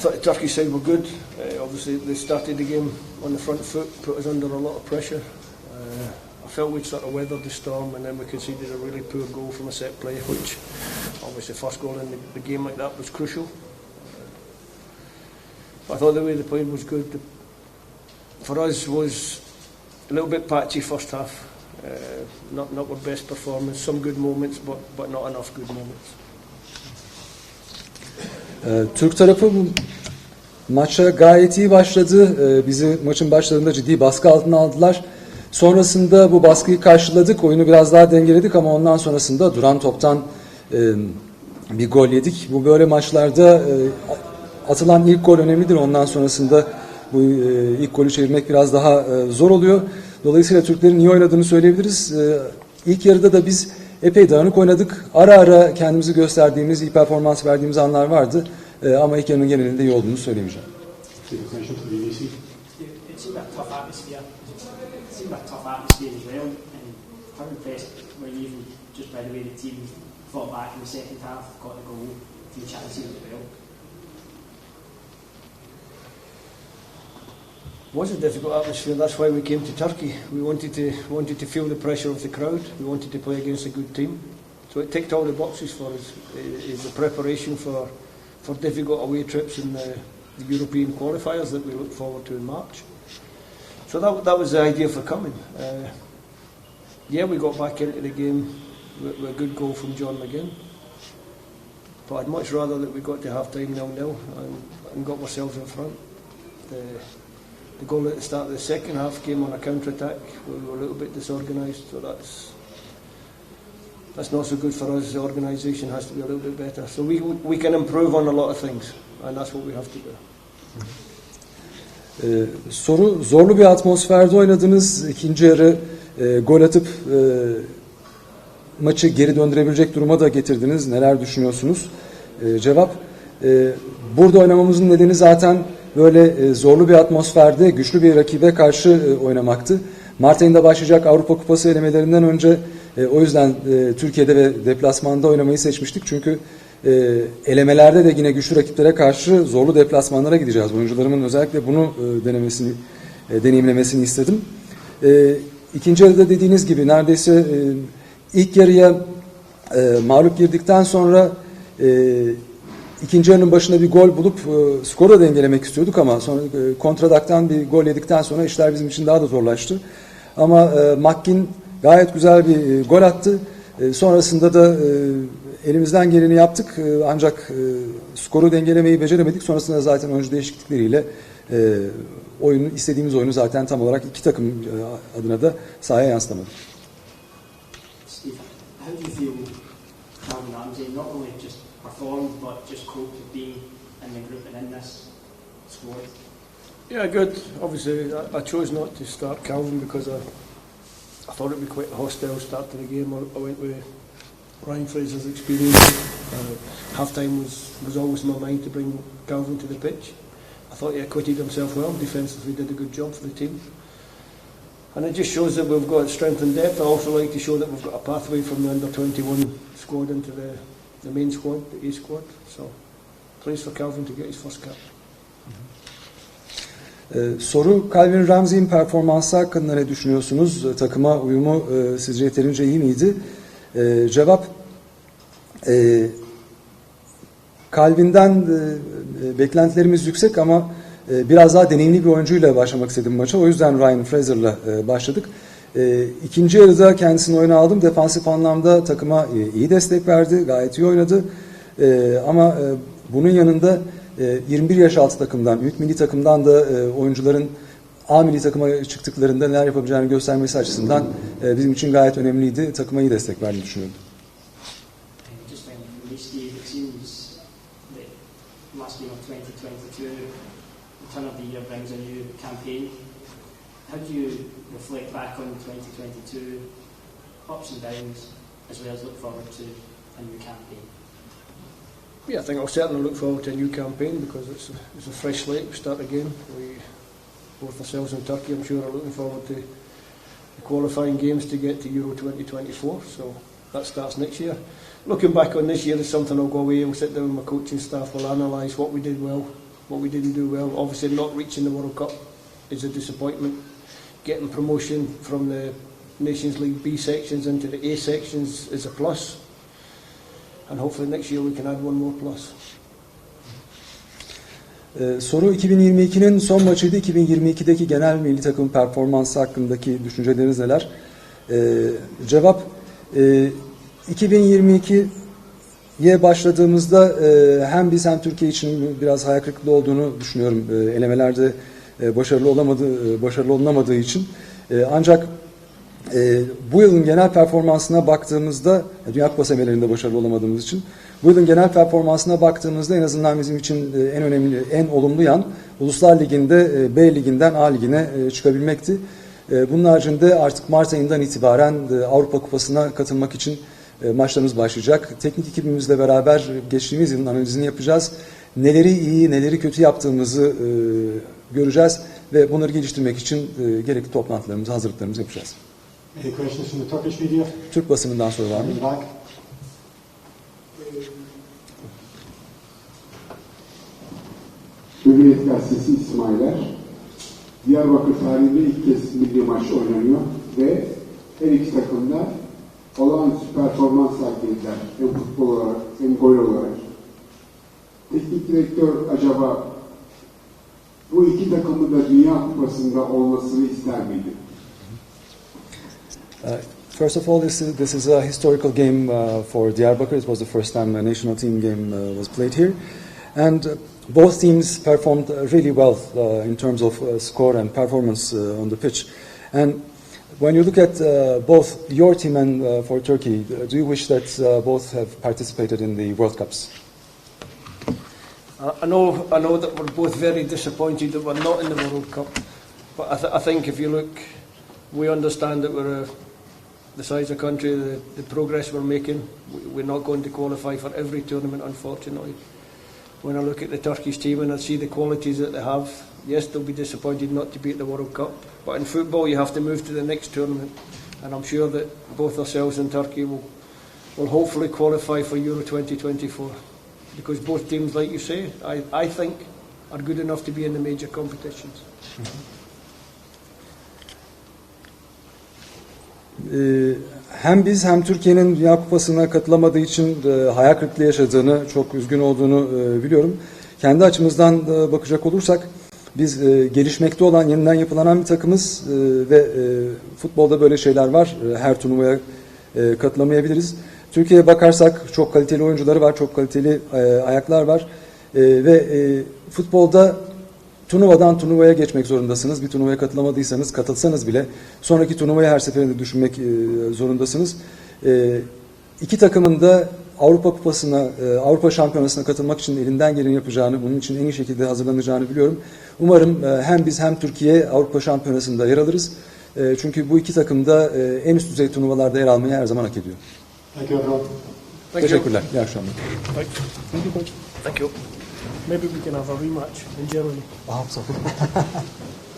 thought the Turkey side were good. Uh, obviously, they started the game on the front foot, put us under a lot of pressure. Uh, I felt we'd sort of weathered the storm, and then we conceded a really poor goal from a set play, which obviously first goal in the, the game like that was crucial. But I thought the way they played was good. The, for us was a little bit patchy first half. Uh, not not our best performance. Some good moments, but but not enough good moments. Ee, Türk tarafı maça gayet iyi başladı. Ee, bizi maçın başlarında ciddi baskı altına aldılar. Sonrasında bu baskıyı karşıladık. Oyunu biraz daha dengeledik ama ondan sonrasında duran toptan e, bir gol yedik. Bu böyle maçlarda e, atılan ilk gol önemlidir. Ondan sonrasında bu e, ilk golü çevirmek biraz daha e, zor oluyor. Dolayısıyla Türklerin iyi oynadığını söyleyebiliriz. E, ilk yarıda da biz epey dağınık oynadık. Ara ara kendimizi gösterdiğimiz, iyi performans verdiğimiz anlar vardı. E, ama ilk yarının genelinde iyi olduğunu söyleyemeyeceğim. It back in the second half, got the goal, a few chances as well? Was a difficult atmosphere. That's why we came to Turkey. We wanted to wanted to feel the pressure of the crowd. We wanted to play against a good team. So it ticked all the boxes for us. Is the preparation for for difficult away trips in the, the European qualifiers that we look forward to in March. So that that was the idea for coming. Uh, yeah, we got back into the game with, with a good goal from John McGinn. But I'd much rather that we got to half time nil nil and, and got ourselves in front. The, the goal at the start of the second half came on a counter attack. We were a little bit disorganised, so that's that's not so good for us. The organisation has to be a little bit better. So we we can improve on a lot of things, and that's what we have to do. Ee, soru zorlu bir atmosferde oynadınız. İkinci yarı e, gol atıp e, maçı geri döndürebilecek duruma da getirdiniz. Neler düşünüyorsunuz? E, cevap e, burada oynamamızın nedeni zaten böyle e, zorlu bir atmosferde güçlü bir rakibe karşı e, oynamaktı. Mart ayında başlayacak Avrupa Kupası elemelerinden önce e, o yüzden Türkiye'de ve deplasmanda oynamayı seçmiştik. Çünkü elemelerde de yine güçlü rakiplere karşı zorlu deplasmanlara gideceğiz. Oyuncularımın özellikle bunu denemesini, deneyimlemesini istedim. İkinci yarıda dediğiniz gibi neredeyse ilk yarıya mağlup girdikten sonra ikinci yarının başında bir gol bulup e, skoru da dengelemek istiyorduk ama sonra e, kontradaktan bir gol yedikten sonra işler bizim için daha da zorlaştı. Ama e, Makkin gayet güzel bir e, gol attı. E, sonrasında da e, elimizden geleni yaptık e, ancak e, skoru dengelemeyi beceremedik. Sonrasında zaten oyuncu değişiklikleriyle e, oyunu istediğimiz oyunu zaten tam olarak iki takım e, adına da sahaya yansıtamadık. Steve, how do you feel not only just performed but just coped with being in the group and in this squad? Yeah, good. Obviously, I, I chose not to start Calvin because I, I thought it'd be quite a hostile start to the game. I, I went with Ryan Fraser's experience. Uh, half time was, was always in my mind to bring Calvin to the pitch. I thought he acquitted himself well defensively, did a good job for the team. And it just shows that we've got strength and depth. I also like to show that we've got a pathway from the under 21 squad into the, the main squad, the A squad. So, pleased for Calvin to get his first cap. Ee, soru Calvin Ramsey'in performansı hakkında ne düşünüyorsunuz? Ee, Takıma uyumu e, sizce yeterince iyi miydi? Ee, cevap e, Calvin'den e, e, beklentilerimiz yüksek ama e, biraz daha deneyimli bir oyuncuyla başlamak istedim maça. O yüzden Ryan Fraser'la e, başladık. E, ikinci yarıda kendisini oyuna aldım. Defansif anlamda takıma e, iyi destek verdi. Gayet iyi oynadı. E, ama e, bunun yanında e, 21 yaş altı takımdan, büyük milli takımdan da e, oyuncuların A milli takıma çıktıklarında neler yapabileceğini göstermesi açısından e, bizim için gayet önemliydi. Takıma iyi destek verdiğini düşünüyorum. Last game of 2022, the turn of the year brings a new campaign. How do you reflect back on 2022, ups and downs, as well as look forward to a new campaign? Yeah, I think I'll certainly look forward to a new campaign because it's a, it's a fresh slate. We start again. We, both ourselves and Turkey, I'm sure, are looking forward to the qualifying games to get to Euro 2024. So that starts next year. Looking back on this year is something I'll go away. We'll sit down with my coaching staff. We'll analyse what we did well, what we didn't do well. Obviously, not reaching the World Cup is a disappointment. Getting promotion from the Nations League B sections into the A sections is a plus. And hopefully next year we can add one more plus. Ee, soru 2022'nin son maçıydı. 2022'deki genel milli takım performansı hakkındaki düşünceleriniz neler? Ee, cevap e, 2022'ye başladığımızda e, hem biz hem Türkiye için biraz hayal kırıklığı olduğunu düşünüyorum. E, elemelerde e, başarılı olamadığı, e, başarılı olunamadığı için. E, ancak bu yılın genel performansına baktığımızda, Dünya Kupası elemelerinde başarılı olamadığımız için, bu yılın genel performansına baktığımızda en azından bizim için en önemli, en olumlu yan Uluslar Ligi'nde B Ligi'nden A Ligi'ne çıkabilmekti. Bunun haricinde artık Mart ayından itibaren Avrupa Kupası'na katılmak için maçlarımız başlayacak. Teknik ekibimizle beraber geçtiğimiz yılın analizini yapacağız. Neleri iyi, neleri kötü yaptığımızı göreceğiz ve bunları geliştirmek için e, gerekli toplantılarımızı, hazırlıklarımızı yapacağız. Any questions from the Turkish media? Türk basınından soru var mı? Back. Hürriyet Gazetesi İsmailer. Diyarbakır tarihinde ilk kez milli maç oynanıyor ve her iki takım da olağanüstü performans sergilediler. Hem futbol olarak hem gol olarak. Teknik direktör acaba bu iki takımın da Dünya Kupası'nda olmasını ister miydi? Uh, first of all, this is, this is a historical game uh, for Diyarbakir. It was the first time a national team game uh, was played here. And uh, both teams performed uh, really well uh, in terms of uh, score and performance uh, on the pitch. And when you look at uh, both your team and uh, for Turkey, uh, do you wish that uh, both have participated in the World Cups? I know, I know that we're both very disappointed that we're not in the World Cup, but I, th- I think if you look, we understand that we're a, the size of country, the, the progress we're making. we- We're not going to qualify for every tournament, unfortunately. When I look at the Turkish team and I see the qualities that they have, yes, they'll be disappointed not to be at the World Cup. But in football, you have to move to the next tournament, and I'm sure that both ourselves and Turkey will, will hopefully qualify for Euro 2024 because both teams, like you say, I, I think, are good enough to be in the major competitions. Ee, hem biz hem Türkiye'nin Dünya Kupası'na katılamadığı için e, hayal kırıklığı yaşadığını, çok üzgün olduğunu e, biliyorum. Kendi açımızdan e, bakacak olursak biz e, gelişmekte olan, yeniden yapılanan bir takımız e, ve e, futbolda böyle şeyler var. E, her turnuvaya e, katılamayabiliriz. Türkiye'ye bakarsak çok kaliteli oyuncuları var, çok kaliteli e, ayaklar var. E, ve e, futbolda turnuvadan turnuvaya geçmek zorundasınız. Bir turnuvaya katılamadıysanız, katılsanız bile sonraki turnuvayı her seferinde düşünmek zorundasınız. E, iki takımın da Avrupa Kupası'na, Avrupa Şampiyonası'na katılmak için elinden geleni yapacağını, bunun için en iyi şekilde hazırlanacağını biliyorum. Umarım hem biz hem Türkiye Avrupa Şampiyonası'nda yer alırız. Çünkü bu iki takım da en üst düzey turnuvalarda yer almayı her zaman hak ediyor. Thank you, everyone. Thank Teşekkürler. İyi akşamlar. you. Thank you. Maybe we can have a rematch in Germany. Absolutely.